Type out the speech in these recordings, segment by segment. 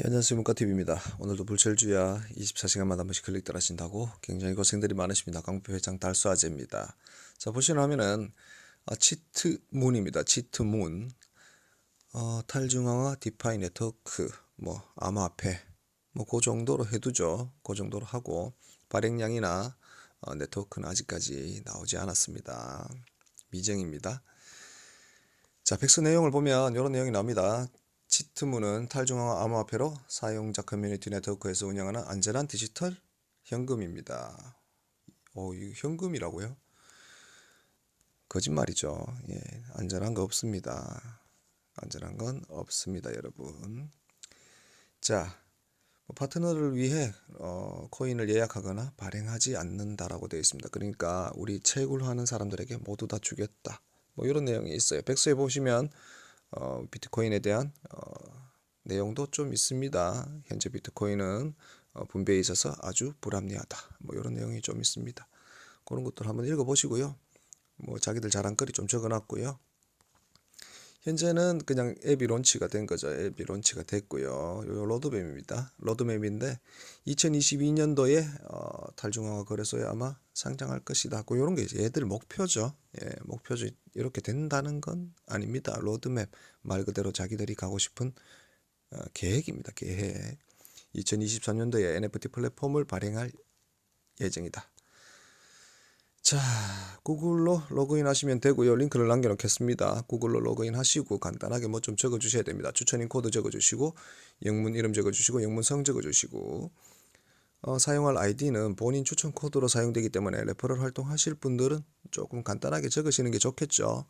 예, 안녕하세요 문과TV입니다. 오늘도 불철주야 24시간마다 한 번씩 클릭들 하신다고 굉장히 고생들이 많으십니다. 강표 회장 달수 아재입니다. 자 보시는 화면은 아, 치트문입니다. 치트문 어, 탈중앙화 디파이 네트워크 뭐 암호화폐 뭐그 정도로 해두죠. 그 정도로 하고 발행량이나 어, 네트워크는 아직까지 나오지 않았습니다. 미정입니다. 자, 백서 내용을 보면 이런 내용이 나옵니다. 치트문은 탈중앙화 암호화폐로 사용자 커뮤니티 네트워크에서 운영하는 안전한 디지털 현금입니다. 오, 이 현금이라고요? 거짓말이죠. 예, 안전한 거 없습니다. 안전한 건 없습니다, 여러분. 자, 뭐 파트너를 위해 어, 코인을 예약하거나 발행하지 않는다라고 되어 있습니다. 그러니까 우리 채굴하는 사람들에게 모두 다 주겠다. 뭐 이런 내용이 있어요. 백서에 보시면 어, 비트코인에 대한 어, 내용도 좀 있습니다. 현재 비트코인은 어, 분배에 있어서 아주 불합리하다. 뭐 이런 내용이 좀 있습니다. 그런 것들 한번 읽어보시고요. 뭐 자기들 자랑거리 좀 적어놨고요. 현재는 그냥 앱이 론치가 된 거죠. 앱이 론치가 됐고요. 요 로드맵입니다. 로드맵인데 2022년도에 어, 탈중앙화 거래소에 아마 상장할 것이다. 고 이런 게 이제 얘들 목표죠. 예, 목표죠. 이렇게 된다는 건 아닙니다. 로드맵 말 그대로 자기들이 가고 싶은 어, 계획입니다. 계획. 2023년도에 NFT 플랫폼을 발행할 예정이다. 자, 구글로 로그인 하시면 되고요. 링크를 남겨놓겠습니다. 구글로 로그인 하시고 간단하게 뭐 좀 적어 주셔야 됩니다. 추천인 코드 적어 주시고 영문 이름 적어 주시고 영문 성 적어 주시고 어, 사용할 아이디는 본인 추천 코드로 사용되기 때문에 레퍼럴 활동하실 분들은 조금 간단하게 적으시는 게 좋겠죠.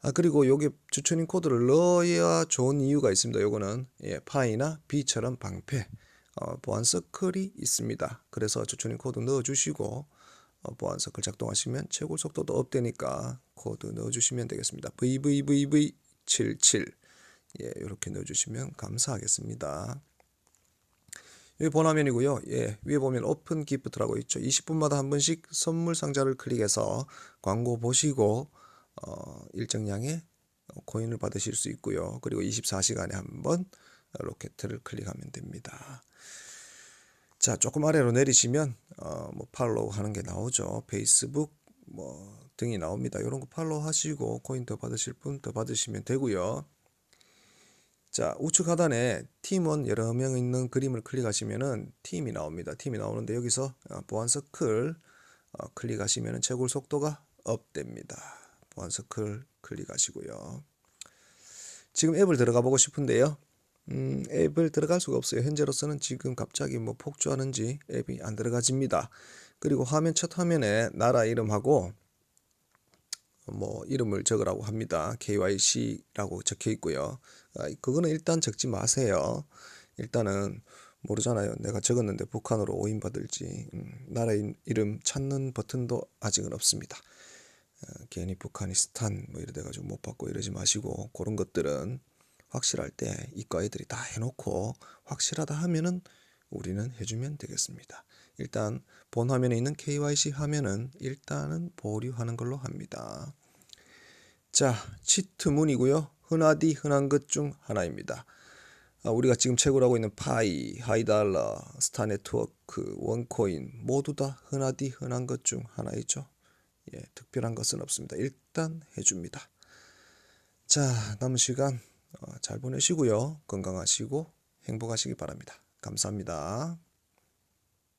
아 그리고 여기 추천인 코드를 넣어야 좋은 이유가 있습니다. 요거는 예, 파이나 B처럼 방패 어, 보안 서클이 있습니다. 그래서 추천인 코드 넣어 주시고 어, 보안 서클 작동하시면 채굴 속도도 업되니까 코드 넣어주시면 되겠습니다. VVVV77 예, 이렇게 넣어주시면 감사하겠습니다. 여기 본화면이고요. 예, 위에 보면 오픈 기프트라고 있죠. 20분마다 한 번씩 선물 상자를 클릭해서 광고 보시고 어, 일정량의 코인을 받으실 수 있고요. 그리고 24시간에 한 번 로켓을 클릭하면 됩니다. 자, 조금 아래로 내리시면 어, 뭐 팔로우 하는 게 나오죠. 페이스북 뭐 등이 나옵니다. 이런 거 팔로우 하시고 코인 더 받으실 분 더 받으시면 되고요. 자, 우측 하단에 팀원 여러 명 있는 그림을 클릭하시면은 팀이 나옵니다. 팀이 나오는데 여기서 어, 보안 서클 어, 클릭하시면은 채굴 속도가 업됩니다. 보안 서클 클릭하시고요. 지금 앱을 들어가 보고 싶은데요. 음, 앱을 들어갈 수가 없어요. 현재로서는 지금 갑자기 뭐 폭주하는지 앱이 안 들어가집니다. 그리고 화면 첫 화면에 나라 이름하고 뭐 이름을 적으라고 합니다. KYC라고 적혀 있고요. 아, 그거는 일단 적지 마세요. 일단은 모르잖아요. 내가 적었는데 북한으로 오인 받을지 음, 나라 이름 찾는 버튼도 아직은 없습니다. 어, 괜히 북한이스탄 뭐 이래 돼가지고 못 받고 이러지 마시고 그런 것들은 확실할 때 이과 애들이 다 해놓고 확실하다 하면은 우리는 해주면 되겠습니다. 일단 본 화면에 있는 KYC 화면은 일단은 보류하는 걸로 합니다. 자, 치트문이고요. 흔하디 흔한 것 중 하나입니다. 아, 우리가 지금 채굴하고 있는 파이, 하이달러, 스타 네트워크, 원코인 모두 다 흔하디 흔한 것 중 하나이죠. 예, 특별한 것은 없습니다. 일단 해줍니다. 자, 남은 시간 어, 잘 보내시고요. 건강하시고 행복하시기 바랍니다. 감사합니다.